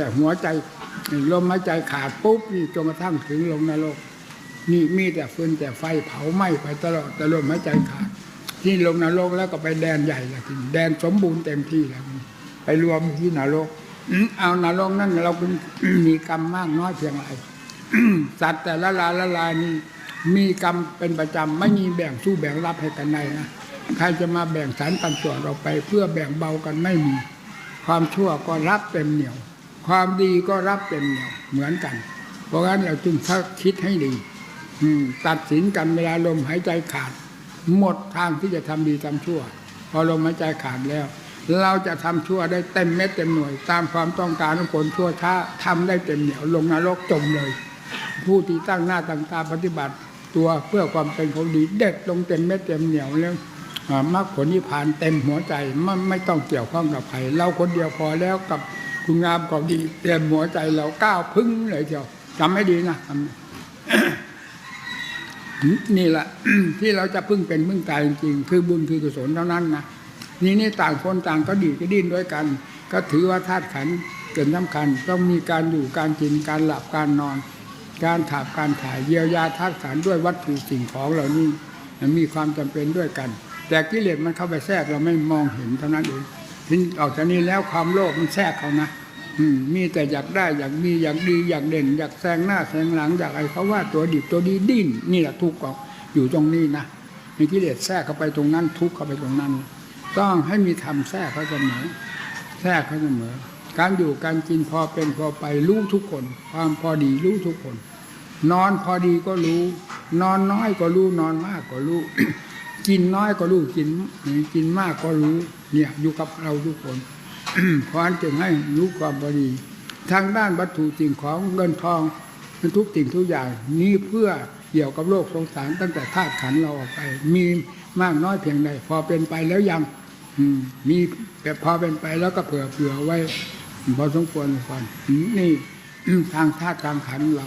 แต่หัวใจลมหายใจขาดปุ๊บนี่จนกระทั่งถึงลงนรกนี่มีแต่ฟืนแต่ไฟเผาไหม้ไปตลอดแต่ลมหายใจขาดที่ลงนรกแล้วก็ไปแดนใหญ่แล้วทีนี้แดนสมบูรณ์เต็มที่แล้วไปรวมที่นรกเอานรกนั่นเราเป็นมีกรรมมากน้อยเพียงไรสัตว์แต่ละลายละลายนี่มีกรรมเป็นประจำไม่มีแบ่งสู้แบ่งรับให้กันในนะใครจะมาแบ่งสรรปันส่วนเราไป เพื่อแบ่งเบากันไม่มี ความชั่วก็รับเต็มเหนียว ความดีก็รับเต็มเหนียวเหมือนกัน เพราะงั้นเราจึงคิดให้ดีตัดสินกันเวลาลมหายใจขาด หมดทางที่จะทำดีทำชั่ว พอลมหายใจขาดแล้ว เราจะทำชั่วได้เต็มเม็ดเต็มหน่วย ตามความต้องการของคนชั่วช้าทำได้เต็มเหนียวลงนรกจมเลย ผู้ที่ตั้งหน้าตั้งตาปฏิบัติ ตัวเพื่อความเป็นของดีเด็ดลงเต็มเม็ดเต็มเหนียวแล้วมรรคผลนิพพานเต็มหัวใจไม่ไม่ต้องเกี่ยวข้องกับใครเราคนเดียวพอแล้วกับ คุณงามของดีเต็มหัวใจเราก้าวพึ่งเลยเดียวจำให้ดีนะนี่แหละที่เราจะพึ่งเป็นพึ่งตายจริงๆคือบุญคือกุศลเท่านั้นนะนี่นี่ต่างคนต่างก็ดีก็ดิ้นด้วยกัน ก็ถือว่าธาตุขันเป็นสำคัญต้องมีการอยู่การกินการหลับการนอน การถาบการถ่ายเยียวยาธาตุขันด้วยวัตถุสิ่งของเหล่านี้มันมีความจำเป็นด้วยกัน แต่กิเลสมันเข้าไปแทรกเราไม่มองเห็นเท่านั้นเอง ทีนี้ออกจากนี้แล้วความโลภมันแทรกเขานะอืมีแต่อยากได้อยากมีอยากดีอยากเด่น อยากแซงหน้าแซงหลังอยากอะไรเขาว่าตัวดิบตัวดีดิ้นนี่แหละทุกข์ก็อยู่ตรงนี้นะมีกิเลสแทรกเข้าไปตรงนั้น ทุกข์เข้าไปตรงนั้น ต้องให้มีธรรมแทรกเขาเสมอแทรกเขาเสมอ การอยู่การกินพอเป็นพอไปรู้ทุกคน ความพอดีรู้ทุกคน นอนพอดีก็รู้ นอนน้อยก็รู้นอนมากก็รู้ กินน้อยก็รู้กินกินมากก็รู้ เนี่ยอยู่กับเราทุกคนเพราะนั้นจึงให้รู้ความพอดี ทางด้านวัตถุสิ่งของเงินทองเป็นทุกสิ่งทุกอย่างนี้เพื่อเกี่ยวกับโลกสงสารตั้งแต่ธาตุขันเราออกไป มีมากน้อยเพียงใดพอเป็นไปแล้วยังอืมีแบบพอเป็นไปแล้วก็เผื่อเผื่อไว้พอสมควรก่อนนี่ทางธาตุทางขันเรา